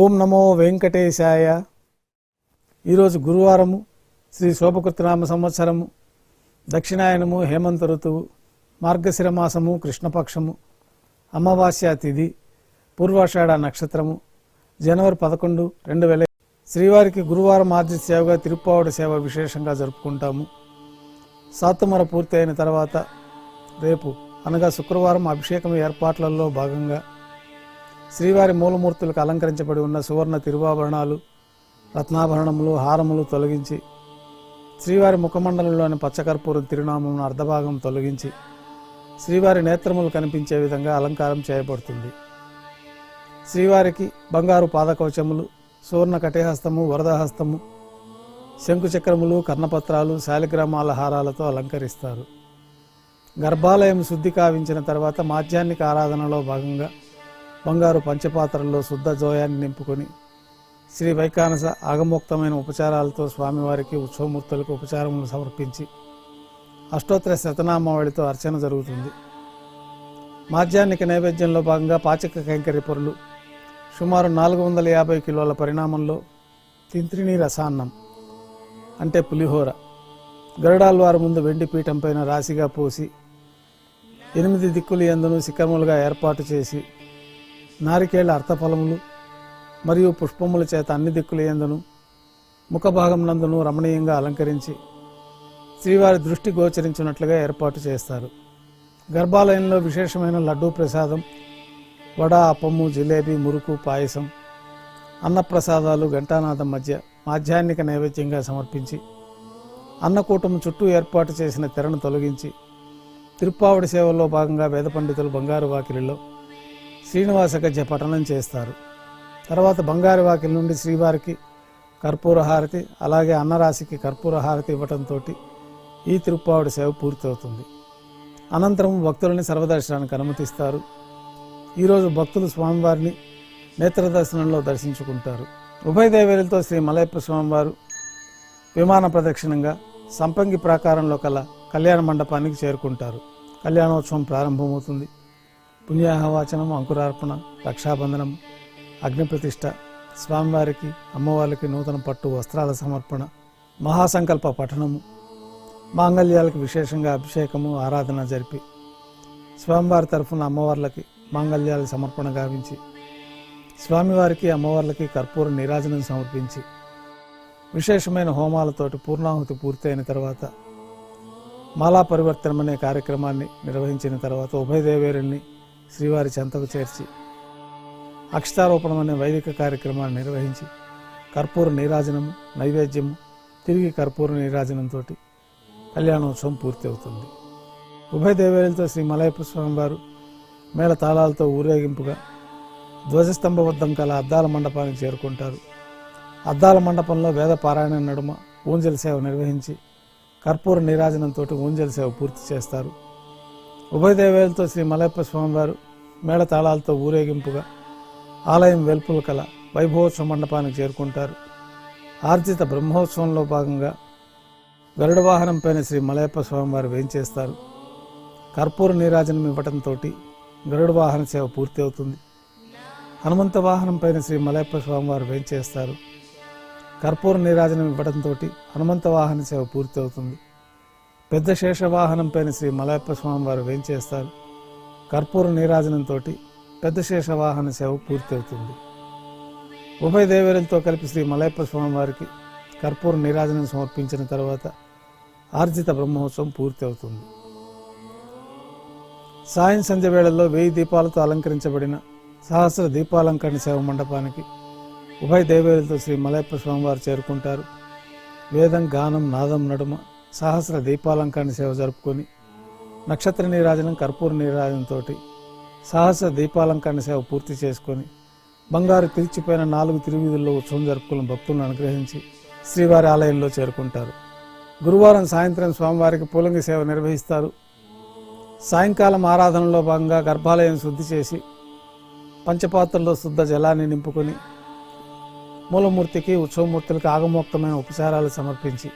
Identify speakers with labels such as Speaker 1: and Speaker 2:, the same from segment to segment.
Speaker 1: ఓం నమో వెంకటేశాయ. ఈరోజు గురువారము శ్రీ శోభకృతనామ సంవత్సరము దక్షిణాయనము హేమంత ఋతువు మార్గశిర మాసము కృష్ణపక్షము అమావాస్య తిథి పూర్వాషాఢ నక్షత్రము జనవరి పదకొండు రెండు వేల శ్రీవారికి గురువారం ఆర్జిత సేవగా తిరుప్పావడి సేవ విశేషంగా జరుపుకుంటాము. సాతుమర పూర్తి అయిన తర్వాత రేపు అనగా శుక్రవారం అభిషేకం ఏర్పాట్లలో భాగంగా శ్రీవారి మూలమూర్తులకు అలంకరించబడి ఉన్న సువర్ణ తిరువాభరణాలు రత్నాభరణములు హారములు తొలగించి శ్రీవారి ముఖమండలంలోని పచ్చకర్పూరం తిరునామం అర్ధభాగం తొలగించి శ్రీవారి నేత్రములు కనిపించే విధంగా అలంకారం చేయబడుతుంది. శ్రీవారికి బంగారు పాదకవచములు సువర్ణ కటిహస్తము వరదహస్తము శంకుచక్రములు కర్ణపత్రాలు శాలిగ్రామాల హారాలతో అలంకరిస్తారు. గర్భాలయం శుద్ధి కావించిన తర్వాత మాధ్యాన్నిక ఆరాధనలో భాగంగా బంగారు పంచపాత్రల్లో శుద్ధ జోయాన్ని నింపుకొని శ్రీ వైకానస ఆగమోక్తమైన ఉపచారాలతో స్వామివారికి ఉత్సవమూర్తులకు ఉపచారములు సమర్పించి అష్టోత్తర శతనామావళితో అర్చన జరుగుతుంది. మాధ్యాన్నిక నైవేద్యంలో భాగంగా పాచక కైంకర్య పొరులు సుమారు నాలుగు వందల యాభై కిలోల పరిణామంలో తింత్రిణి రసాన్నం అంటే పులిహోర గరుడాల్వారు ముందు వెండి పీఠం పైన రాశిగా పోసి ఎనిమిది దిక్కులు ఎందును శిఖరములుగా ఏర్పాటు చేసి నారికేళ్ళ అర్థఫలములు మరియు పుష్పముల చేత అన్ని దిక్కులయందును ముఖభాగం నందును రమణీయంగా అలంకరించి శ్రీవారి దృష్టి గోచరించినట్లుగా ఏర్పాటు చేస్తారు. గర్భాలయంలో విశేషమైన లడ్డూ ప్రసాదం వడ అప్పము జిలేబీ మురుకు పాయసం అన్నప్రసాదాలు ఘంటానాథం మధ్య మాధ్యాన్నిక నైవేద్యంగా సమర్పించి అన్నకూటం చుట్టూ ఏర్పాటు చేసిన తెరను తొలగించి తిరుప్పావడి సేవల్లో భాగంగా వేద పండితులు బంగారు వాకిలిలో శ్రీనివాస గద్య పఠనం చేస్తారు. తర్వాత బంగారు వాకిల్ నుండి శ్రీవారికి కర్పూర హారతి అలాగే అన్నరాశికి కర్పూర హారతి ఇవ్వటంతో ఈ తిరుప్పావడి సేవ పూర్తవుతుంది. అనంతరం భక్తులని సర్వదర్శనానికి అనుమతిస్తారు. ఈరోజు భక్తులు స్వామివారిని నేత్ర దర్శనంలో దర్శించుకుంటారు. ఉభయ దేవేలతో శ్రీ మలయప్ప స్వామివారు విమాన ప్రదక్షిణంగా సంపంగి ప్రాకారంలో కల కళ్యాణ మండపానికి చేరుకుంటారు. కళ్యాణోత్సవం ప్రారంభమవుతుంది. పుణ్యాహవాచనం అంకురార్పణ రక్షాబంధనం అగ్నిప్రతిష్ఠ స్వామివారికి అమ్మవారికి నూతన పట్టు వస్త్రాల సమర్పణ మహాసంకల్ప పఠనము మాంగళ్యాలకు విశేషంగా అభిషేకము ఆరాధన జరిపి స్వామివారి తరఫున అమ్మవార్లకి మాంగళ్యాల సమర్పణ గావించి స్వామివారికి అమ్మవార్లకి కర్పూర నీరాజనం సమర్పించి విశేషమైన హోమాలతోటి పూర్ణాహుతి పూర్తయిన తర్వాత మాలా పరివర్తనం అనే కార్యక్రమాన్ని నిర్వహించిన తర్వాత ఉభయ దేవేరుల్ని శ్రీవారి చెంతకు చేర్చి అక్షతారోపణం అనే వైదిక కార్యక్రమాన్ని నిర్వహించి కర్పూర నీరాజనము నైవేద్యము తిరిగి కర్పూర నీరాజనంతో కళ్యాణోత్సవం పూర్తి అవుతుంది ఉభయ దేవేలతో శ్రీ మలయప్ప స్వామి వారు మేళ తాళాలతో ఊరేగింపుగా ధ్వజస్తంభబద్ధం కల అద్దాల మండపానికి చేరుకుంటారు. అద్దాల మండపంలో వేద పారాయణ నడుమ ఊంజల్ సేవ నిర్వహించి కర్పూర నీరాజనంతో ఊంజల్ సేవ పూర్తి చేస్తారు. ఉభయదేవేలతో శ్రీ మలయప్ప స్వామివారు మేళతాళాలతో ఊరేగింపుగా ఆలయం వెల్పుల కల వైభవోత్సవ మండపానికి చేరుకుంటారు. ఆర్జిత బ్రహ్మోత్సవంలో భాగంగా గరుడ వాహనం పైన శ్రీ మలయప్ప స్వామివారు వేయించేస్తారు కర్పూర నీరాజనం ఇవ్వటంతో గరుడ వాహన సేవ పూర్తి అవుతుంది. హనుమంత వాహనం పైన శ్రీ మలయప్ప స్వామివారు వేయించేస్తారు కర్పూర నీరాజనం ఇవ్వడంతో హనుమంత వాహన సేవ పూర్తి అవుతుంది. పెద్ద శేషవాహనం పైన శ్రీ మలయప్ప స్వామివారు వేంచేస్తారు. కర్పూర నీరాజనంతో పెద్ద శేషవాహన సేవ పూర్తి అవుతుంది ఉభయ దేవేరులతో కలిపి శ్రీ మలయప్ప స్వామివారికి కర్పూర నీరాజనం సమర్పించిన తర్వాత ఆర్జిత బ్రహ్మోత్సవం పూర్తి అవుతుంది సాయం సంధ్య వేళల్లో వెయ్యి దీపాలతో అలంకరించబడిన సహస్ర దీపాలంకరణ సేవ మండపానికి ఉభయ దేవేరులతో శ్రీ మలయప్ప స్వామివారు చేరుకుంటారు. వేదం గానం నాదం నడుమ సహస్ర దీపాలంకరణ సేవ జరుపుకొని నక్షత్ర నీరాజనం కర్పూర నీరాజనంతో సహస్ర దీపాలంకరణ సేవ పూర్తి చేసుకొని బంగారు తిరిచిపోయిన నాలుగు తిరువీధుల్లో ఉత్సవం జరుపుకున్న భక్తులను అనుగ్రహించి శ్రీవారి ఆలయంలో చేరుకుంటారు. గురువారం సాయంత్రం స్వామివారికి పూలంగి సేవ నిర్వహిస్తారు. సాయంకాలం ఆరాధనలో భాగంగా గర్భాలయం శుద్ధి చేసి పంచపాత్రలో శుద్ధ జలాన్ని నింపుకొని మూలమూర్తికి ఉత్సవమూర్తులకు ఆగమోక్తమైన ఉపచారాలు సమర్పించి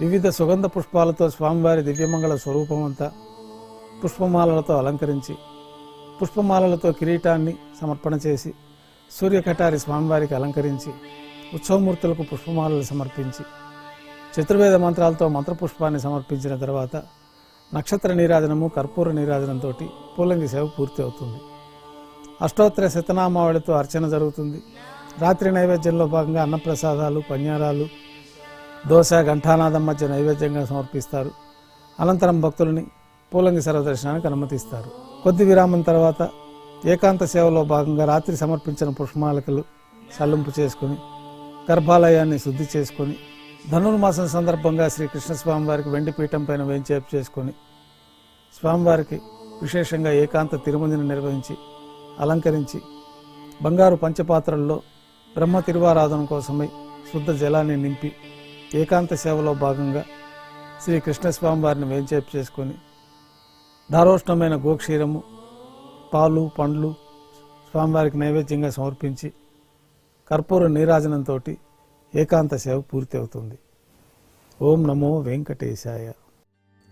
Speaker 1: వివిధ సుగంధ పుష్పాలతో స్వామివారి దివ్యమంగళ స్వరూపమంతా పుష్పమాలలతో అలంకరించి పుష్పమాలలతో కిరీటాన్ని సమర్పణ చేసి సూర్యకటారి స్వామివారికి అలంకరించి ఉత్సవమూర్తులకు పుష్పమాలలు సమర్పించి చతుర్వేద మంత్రాలతో మంత్రపుష్పాన్ని సమర్పించిన తర్వాత నక్షత్ర నీరాజనము కర్పూర నీరాజనంతో పూలంగి సేవ పూర్తి అవుతుంది. అష్టోత్తర శతనామావళితో అర్చన జరుగుతుంది. రాత్రి నైవేద్యంలో భాగంగా అన్నప్రసాదాలు పన్యారాలు దోశ ఘంటానాథమ్మ నైవేద్యంగా సమర్పిస్తారు. అనంతరం భక్తులని పూలంగి సర్వదర్శనానికి అనుమతిస్తారు. కొద్ది విరామం తర్వాత ఏకాంత సేవలో భాగంగా రాత్రి సమర్పించిన పుష్పమాలికలు సల్లింపు చేసుకుని గర్భాలయాన్ని శుద్ధి చేసుకొని ధనుర్మాసం సందర్భంగా శ్రీ కృష్ణస్వామి వెండి పీఠం పైన వేంచేపు చేసుకొని స్వామివారికి విశేషంగా ఏకాంత తిరుమందిని నిర్వహించి అలంకరించి బంగారు పంచపాత్రల్లో బ్రహ్మ తిరువారాధన కోసమై శుద్ధ జలాన్ని నింపి ఏకాంత సేవలో భాగంగా శ్రీ కృష్ణస్వామి వారిని వేంచేపు చేసుకొని దారోష్ణమైన గోక్షీరము పాలు పండ్లు స్వామివారికి నైవేద్యంగా సమర్పించి కర్పూర నీరాజనంతో ఏకాంత సేవ పూర్తి అవుతుంది. ఓం నమో వెంకటేశాయ.